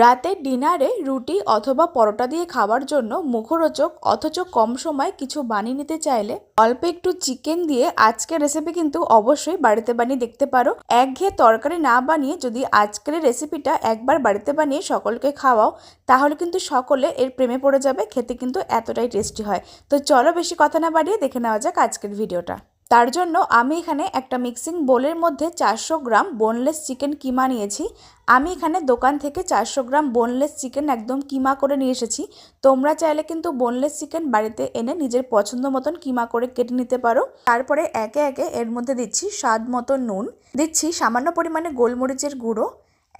রাতে ডিনারে রুটি অথবা পরোটা দিয়ে খাওয়ার জন্য মুখরোচক অথচ কম সময় কিছু বানিয়ে নিতে চাইলে অল্প একটু চিকেন দিয়ে আজকের রেসিপি কিন্তু অবশ্যই বাড়িতে বানিয়ে দেখতে পারো। একঘেয়ে তরকারি না বানিয়ে যদি আজকের রেসিপিটা একবার বাড়িতে বানিয়ে সকলকে খাওয়াও, তাহলে কিন্তু সকলে এর প্রেমে পড়ে যাবে, খেতে কিন্তু এতটাই টেস্টি হয়। তো চলো বেশি কথা না বাড়িয়ে দেখে নেওয়া যাক আজকের ভিডিওটা তার জন্য আমি এখানে একটা মিক্সিং বোলের মধ্যে চারশো গ্রাম বোনলেস চিকেন কিমা নিয়েছি। আমি এখানে দোকান থেকে চারশো গ্রাম বোনলেস চিকেন একদম কিমা করে নিয়ে এসেছি। তোমরা চাইলে কিন্তু বোনলেস চিকেন বাড়িতে এনে নিজের পছন্দ মতন কিমা করে কেটে নিতে পারো। তারপরে একে একে এর মধ্যে দিচ্ছি স্বাদ মতো নুন। দিচ্ছি সামান্য পরিমাণে গোলমরিচের গুঁড়ো,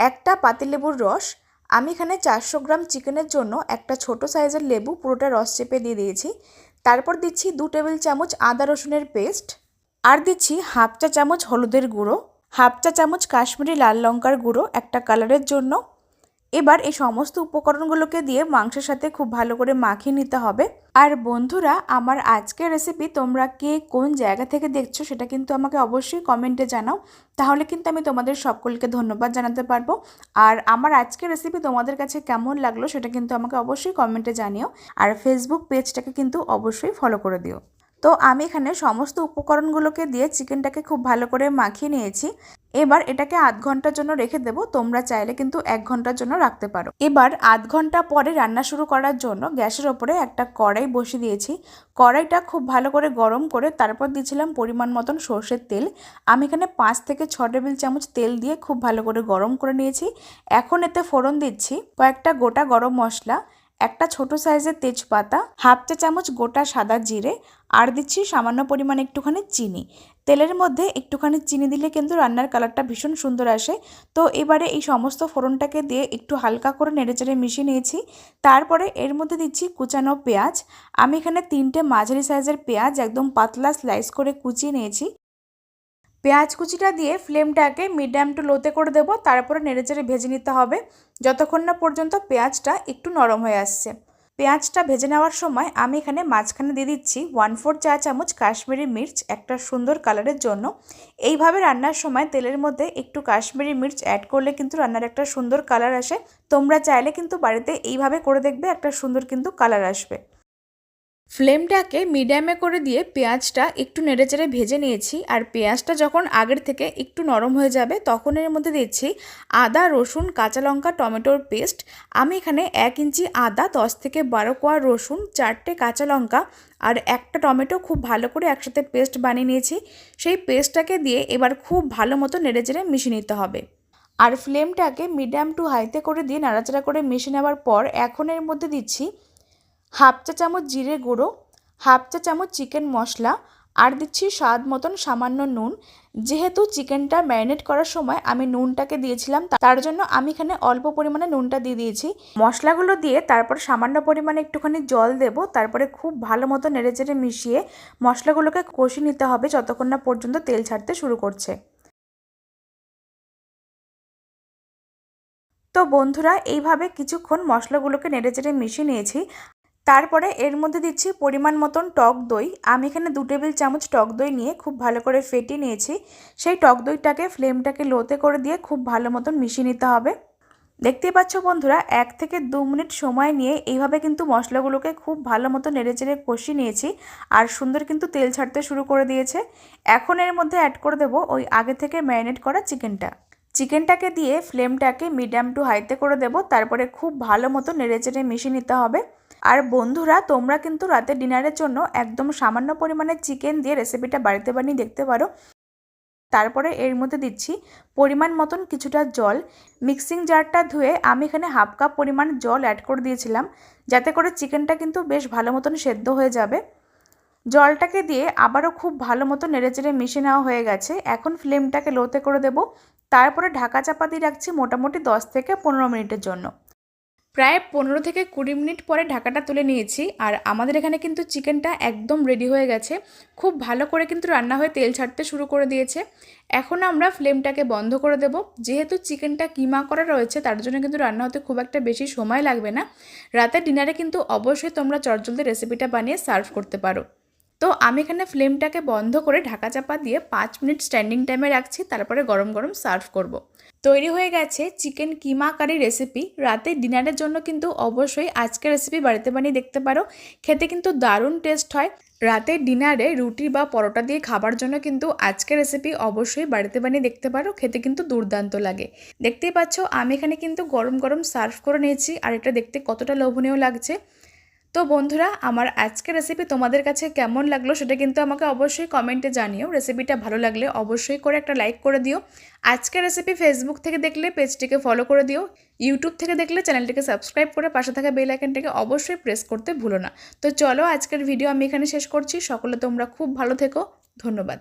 একটা পাতিলেবুর রস। আমি এখানে চারশো গ্রাম চিকেনের জন্য একটা ছোট সাইজের লেবু পুরোটা রস চেপে দিয়ে দিয়েছি। তারপর দিচ্ছি দু টেবিল চামচ আদা রসুনের পেস্ট, আর দিচ্ছি হাফ চা চামচ হলুদের গুঁড়ো, হাফ চা চামচ কাশ্মীরি লাল লঙ্কার গুঁড়ো একটা কালারের জন্য এবার এই সমস্ত উপকরণগুলোকে দিয়ে মাংসের সাথে খুব ভালো করে মাখিয়ে নিতে হবে। আর বন্ধুরা, আমার আজকের রেসিপি তোমরা কে কোন জায়গা থেকে দেখছ সেটা কিন্তু আমাকে অবশ্যই কমেন্টে জানাও। তাহলে কিন্তু আমি তোমাদের সকলকে ধন্যবাদ জানাতে পারব। আর আমার আজকের রেসিপি তোমাদের কাছে কেমন লাগল সেটা কিন্তু আমাকে অবশ্যই কমেন্টে জানিও। আর ফেসবুক পেজটাকে কিন্তু অবশ্যই ফলো করে দিও। তো আমি এখানে সমস্ত উপকরণগুলোকে দিয়ে চিকেনটাকে খুব ভালো করে মাখিয়ে নিয়েছি। এবার এটাকে আধ ঘণ্টার জন্য রেখে দেবো। তোমরা চাইলে কিন্তু এক ঘণ্টার জন্য রাখতে পারো। এবার আধ ঘণ্টা পরে রান্না শুরু করার জন্য গ্যাসের ওপরে একটা কড়াই বসিয়ে দিয়েছি। কড়াইটা খুব ভালো করে গরম করে তারপর দিয়েছিলাম পরিমাণ মতন সর্ষের তেল। আমি এখানে পাঁচ থেকে ছ টেবিল চামচ তেল দিয়ে খুব ভালো করে গরম করে নিয়েছি। এখন এতে ফোড়ন দিচ্ছি। কয়েকটা গোটা গরম মশলা একটা ছোট সাইজের তেজপাতা, হাফ চা চামচ গোটা সাদা জিরে, আর দিচ্ছি সামান্য পরিমাণে একটুখানি চিনি। তেলের মধ্যে একটুখানি চিনি দিলে কিন্তু রান্নার কালারটা ভীষণ সুন্দর আসে। তো এবারে এই সমস্ত ফোড়নটাকে দিয়ে একটু হালকা করে নেড়েচেড়ে মিশিয়ে নিয়েছি। তারপরে এর মধ্যে দিচ্ছি কুচানো পেঁয়াজ। আমি এখানে তিনটে মাঝারি সাইজের পেঁয়াজ একদম পাতলা স্লাইস করে কুচিয়ে নিয়েছি। পেঁয়াজ কুচিটা দিয়ে ফ্লেমটাকে মিডিয়াম টু লোতে করে দেবো, তারপরে নেড়েচেড়ে ভেজে নিতে হবে। যতক্ষণ না পর্যন্ত পেঁয়াজটা একটু নরম হয়ে আসছে। পেঁয়াজটা ভেজে নেওয়ার সময় আমি এখানে মাঝখানে দিয়ে দিচ্ছি ওয়ান ফোর চা চামচ কাশ্মীরি মির্চ, একটা সুন্দর কালারের জন্য। এইভাবে রান্নার সময় তেলের মধ্যে একটু কাশ্মীরি মির্চ অ্যাড করলে কিন্তু রান্নার একটা সুন্দর কালার আসে। তোমরা চাইলে কিন্তু বাড়িতে এইভাবে করে দেখবে, একটা সুন্দর কিন্তু কালার আসবে। ফ্লেমটাকে মিডিয়ামে করে দিয়ে পেঁয়াজটা একটু নেড়েচেড়ে ভেজে নিয়েছি, আর পেঁয়াজটা যখন আগের থেকে একটু নরম হয়ে যাবে, তখন এর মধ্যে দিচ্ছি আদা, রসুন, কাঁচা লঙ্কা, টমেটোর পেস্ট। আমি এখানে এক ইঞ্চি আদা, দশ থেকে বারো কোয়া রসুন, চারটে কাঁচা লঙ্কা, আর একটা টমেটো খুব ভালো করে একসাথে পেস্ট বানিয়ে নিয়েছি। সেই পেস্টটাকে দিয়ে এবার খুব ভালো মতো নেড়েচেড়ে মিশিয়ে নিতে হবে। আর ফ্লেমটাকে মিডিয়াম টু হাইতে করে দিয়ে নাড়াচাড়া করে মিশিয়ে নেওয়ার পর এখন এর মধ্যে দিচ্ছি হাফ চা চামচ জিরে গুঁড়ো, হাফ চা চামচ চিকেন মশলা আর দিচ্ছি স্বাদ মতন সামান্য নুন। যেহেতু চিকেনটা ম্যারিনেট করার সময় আমি নুনটাকে দিয়েছিলাম তার জন্য আমি এখানে অল্প পরিমাণে নুনটা দিয়ে দিয়েছি। মশলাগুলো দিয়ে তারপর সামান্য পরিমাণে একটুখানি জল দেব, তারপরে খুব ভালো মতো নেড়েচেড়ে মিশিয়ে মশলাগুলোকে কষিয়ে নিতে হবে যতক্ষণ না পর্যন্ত তেল ছাড়তে শুরু করছে। তো বন্ধুরা, এইভাবে কিছুক্ষণ মশলাগুলোকে নেড়েচেড়ে মিশিয়ে নিয়েছি। তারপরে এর মধ্যে দিচ্ছি পরিমাণ মতন টক দই। আমি এখানে দু টেবিল চামচ টক দই নিয়ে খুব ভালো করে ফেটিয়ে নিয়েছি। সেই টক দইটাকে ফ্লেমটাকে লোতে করে দিয়ে খুব ভালো মতন মিশিয়ে নিতে হবে। দেখতেই পাচ্ছ বন্ধুরা, এক থেকে দু মিনিট সময় নিয়ে এইভাবে কিন্তু মশলাগুলোকে খুব ভালো মতো নেড়েচেড়ে কষিয়ে নিয়েছি আর সুন্দর কিন্তু তেল ছাড়তে শুরু করে দিয়েছে। এখন এর মধ্যে অ্যাড করে দেবো ওই আগে থেকে ম্যারিনেট করা চিকেনটা চিকেনটাকে দিয়ে ফ্লেমটাকে মিডিয়াম টু হাইতে করে দেব, তারপরে খুব ভালো মতো নেড়েচেড়ে মিশিয়ে নিতে হবে। আর বন্ধুরা, তোমরা কিন্তু রাতে ডিনারের জন্য একদম সামান্য পরিমাণে চিকেন দিয়ে রেসিপিটা বাড়িতে বানিয়ে দেখতে পারো। তারপরে এর মধ্যে দিচ্ছি পরিমাণ মতন কিছুটা জল। মিক্সিং জারটা ধুয়ে আমি এখানে হাফ কাপ পরিমাণ জল অ্যাড করে দিয়েছিলাম, যাতে করে চিকেনটা কিন্তু বেশ ভালো মতন সেদ্ধ হয়ে যাবে। জলটাকে দিয়ে আবারও খুব ভালো মতো নেড়েচেড়ে মিশে নেওয়া হয়ে গেছে। এখন ফ্লেমটাকে লোতে করে দেব। তারপরে ঢাকা চাপা দিয়ে রাখছি মোটামুটি দশ থেকে পনেরো মিনিটের জন্য। প্রায় পনেরো থেকে কুড়ি মিনিট পরে ঢাকাটা তুলে নিয়েছি আর আমাদের এখানে কিন্তু চিকেনটা একদম রেডি হয়ে গেছে। খুব ভালো করে কিন্তু রান্না হয়ে তেল ছাড়তে শুরু করে দিয়েছে। এখন আমরা ফ্লেমটাকে বন্ধ করে দেব। যেহেতু চিকেনটা কিমা করা রয়েছে, তার জন্য কিন্তু রান্না হতে খুব একটা বেশি সময় লাগবে না। রাতে ডিনারে কিন্তু অবশ্যই তোমরা চটজলদি রেসিপিটা বানিয়ে সার্ভ করতে পারো। তো আমি এখানে ফ্লেমটাকে বন্ধ করে ঢাকা চাপা দিয়ে পাঁচ মিনিট স্ট্যান্ডিং টাইমে রাখছি, তারপরে গরম গরম সার্ভ করব। তৈরি হয়ে গেছে চিকেন কিমা কারি রেসিপি। রাতে ডিনারের জন্য কিন্তু অবশ্যই আজকের রেসিপি বাড়িতে বানিয়ে দেখতে পারো। খেতে কিন্তু দারুণ টেস্ট হয়। রাতে ডিনারে রুটি বা পরোটা দিয়ে খাবার জন্য কিন্তু আজকের রেসিপি অবশ্যই বাড়িতে বানিয়ে দেখতে পারো। খেতে কিন্তু দুর্দান্ত লাগে। দেখতেই পাচ্ছ, আমি এখানে কিন্তু গরম গরম সার্ভ করে নিয়েছি, আর এটা দেখতে কতটা লোভনীয় লাগছে। তো বন্ধুরা, আমার আজকের রেসিপি তোমাদের কাছে কেমন লাগল সেটা কিন্তু আমাকে অবশ্যই কমেন্টে জানিও। রেসিপিটা ভালো লাগলে অবশ্যই করে একটা লাইক করে দিও। আজকের রেসিপি ফেসবুক থেকে দেখলে পেজটিকে ফলো করে দিও। ইউটিউব থেকে দেখলে চ্যানেলটিকে সাবস্ক্রাইব করে পাশে থাকা বেল আইকনটিকে অবশ্যই প্রেস করতে ভুলো না। তো চলো, আজকের ভিডিও আমি এখানে শেষ করছি। সকলে তোমরা খুব ভালো থেকো। ধন্যবাদ।